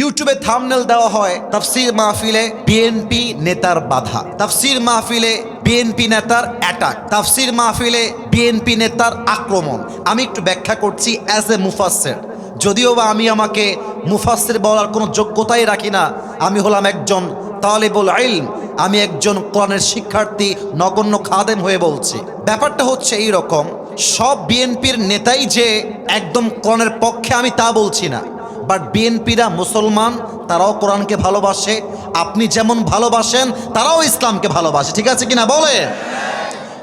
ইউটিউবে থামনেল দেওয়া হয় তাফসির মাহফিলে বিএনপি নেতার বাধা, তাফসির মাহফিলে বিএনপি নেতার অ্যাটাক তাফসির মাহফিলে বিএনপি নেতার আক্রমণ। আমি একটু ব্যাখ্যা করছি অ্যাজ এ মুফাসের যদিও বা আমি আমাকে মুফাসের বলার কোনো যোগ্যতাই রাখি না, আমি হলাম একজন তালেবুল আইল আমি একজন কোরআনের শিক্ষার্থী, নগণ্য খাদেম হয়ে বলছি। ব্যাপারটা হচ্ছে এই রকম, সব বিএনপির নেতাই যে একদম কোরআনের পক্ষে আমি তা বলছি না। বাট বিএনপিরা মুসলমান, তারাও কোরআনকে ভালোবাসে। আপনি যেমন ভালোবাসেন, তারাও ইসলামকে ভালোবাসে। ঠিক আছে কিনা বলে?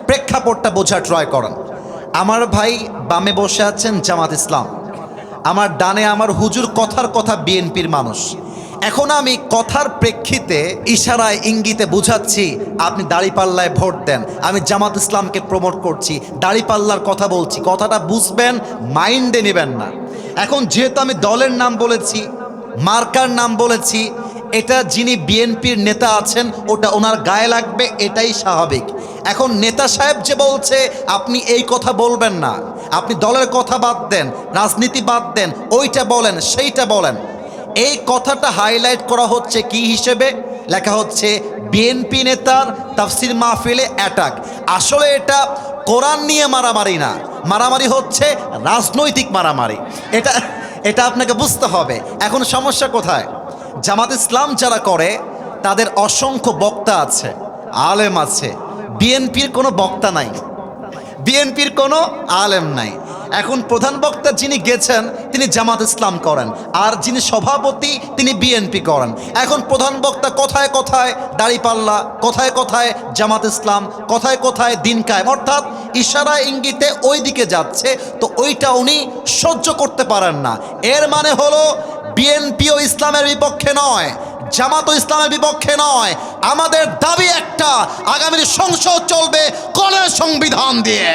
প্রেক্ষাপটটা বোঝা ট্রয় করেন। আমার ভাই বামে বসে আছেন জামাত ইসলাম। আমার ডানে আমার হুজুর কথার কথা বিএনপির মানুষ। এখন আমি কথার প্রেক্ষিতে, ইশারায়, ইঙ্গিতে বুঝাচ্ছি, আপনি দাড়িপাল্লায় ভোট দেন। আমি জামাত ইসলামকে প্রমোট করছি, দাড়িপাল্লার কথা বলছি। কথাটা বুঝবেন মাইন্ডে নেবেন না। এখন যেহেতু আমি দলের নাম বলেছি, মার্কার নাম বলেছি, এটা যিনি বিএনপির নেতা আছেন, ওটা ওনার গায়ে লাগবে, এটাই স্বাভাবিক। এখন নেতা সাহেব যে বলছে, আপনি এই কথা বলবেন না। আপনি দলের কথা বাদ দেন, রাজনীতি বাদ দেন, ওইটা বলেন, সেইটা বলেন। এই কথাটা হাইলাইট করা হচ্ছে কি হিসেবে? লেখা হচ্ছে, বিএনপি নেতার তাফসির মাহফিলে অ্যাটাক আসলে এটা কোরআন নিয়ে মারামারি না। মারামারি হচ্ছে রাজনৈতিক মারামারি। এটা এটা আপনাকে বুঝতে হবে। এখন সমস্যা কোথায়? জামাত ইসলাম যারা করে, তাদের অসংখ্য বক্তা আছে, আলেম আছে। বিএনপির কোনো বক্তা নাই। বিএনপির কোনো আলেম নাই। এখন প্রধান বক্তা যিনি গেছেন, তিনি জামাত ইসলাম করেন। আর যিনি সভাপতি, তিনি বিএনপি করেন। এখন প্রধান বক্তা কথায় কথায়? দাড়িপাল্লা, কথায় কথায়? জামাত ইসলাম, কথায় কথায়? দিন কায়েম। অর্থাৎ ইশারা ইঙ্গিতে ওই দিকে যাচ্ছে, তো ওইটা উনি সহ্য করতে পারেন না। এর মানে হলো, বিএনপিও ইসলামের বিপক্ষে নয় জামাত ইসলামের বিপক্ষে নয়। আমাদের দাবি একটা আগামীর সংসদ চলবে কলের সংবিধান দিয়ে।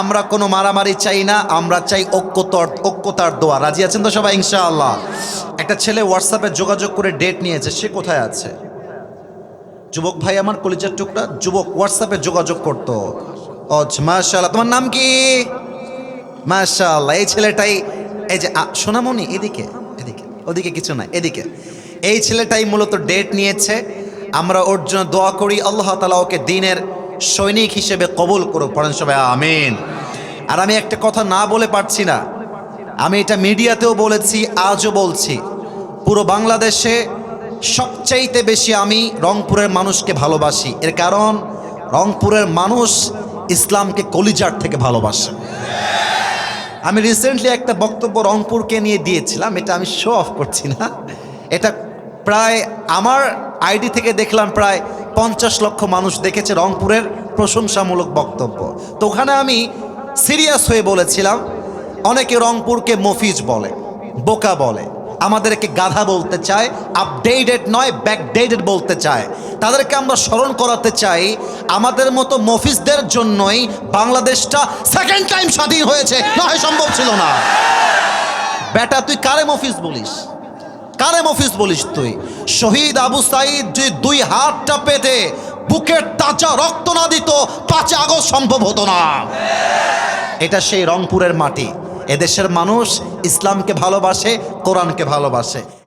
আমরা কোনো মারামারি চাই না, আমরা চাই ঐক্যতর ঐক্যতার দোয়া। রাজি আছেন তো সবাই, ইনশাআল্লাহ? একটা ছেলে হোয়াটসঅ্যাপে যোগাযোগ করে ডেট নিয়েছে, সে কোথায় আছে? যুবক ভাই আমার কলিজার টুকরা, যুবক হোয়াটসঅ্যাপে যোগাযোগ করতো। ও মাশাআল্লাহ, তোমার নাম কি? মাশাআল্লাহ, এই ছেলেটাই, এই যে সোনামণি, এদিকে এদিকে, ওদিকে কিছু না এদিকে। এই ছেলেটাই মূলত ডেট নিয়েছে। আমরা ওর জন্য দোয়া করি, আল্লাহ তালা ওকে দিনের সৈনিক হিসেবে কবুল করুক। পড়েন সবাই, আমিন। আর আমি একটা কথা না বলে পারছি না। আমি এটা মিডিয়াতেও বলেছি, আজও বলছি। পুরো বাংলাদেশে সবচাইতে বেশি আমি রংপুরের মানুষকে ভালোবাসি। এর কারণ, রংপুরের মানুষ ইসলামকে কলিজার থেকে ভালোবাসে। আমি রিসেন্টলি একটা বক্তব্য রংপুরকে নিয়ে দিয়েছিলাম, এটা আমি শো অফ করছি না। এটা প্রায় আমার আইডি থেকে দেখলাম প্রায় পঞ্চাশ লক্ষ মানুষ দেখেছে রংপুরের প্রশংসামূলক বক্তব্য। তো ওখানে আমি সিরিয়াস হয়ে বলেছিলাম, অনেকে রংপুরকে মফিজ বলে, বোকা বলে। আমাদেরকে গাধা বলতে চায় আপডেটেড নয় ব্যাকডেটেড বলতে চায়। তাদেরকে আমরা স্মরণ করাতে চাই, আমাদের মতো মফিজদের জন্যই বাংলাদেশটা সেকেন্ড টাইম স্বাধীন হয়েছে। না হয় সম্ভব ছিল না। বেটা, তুই কারে মফিজ বলিস? কারে মফিজ বলিস তুই? শহীদ আবু সাইদ যে দুই হাতটা পেতে বুকের তাজা রক্ত না দিত পাঁচে আগস্ট সম্ভব হতো না। এটা সেই রংপুরের মাটি। এদেশের মানুষ ইসলামকে ভালোবাসে কোরআনকে ভালোবাসে।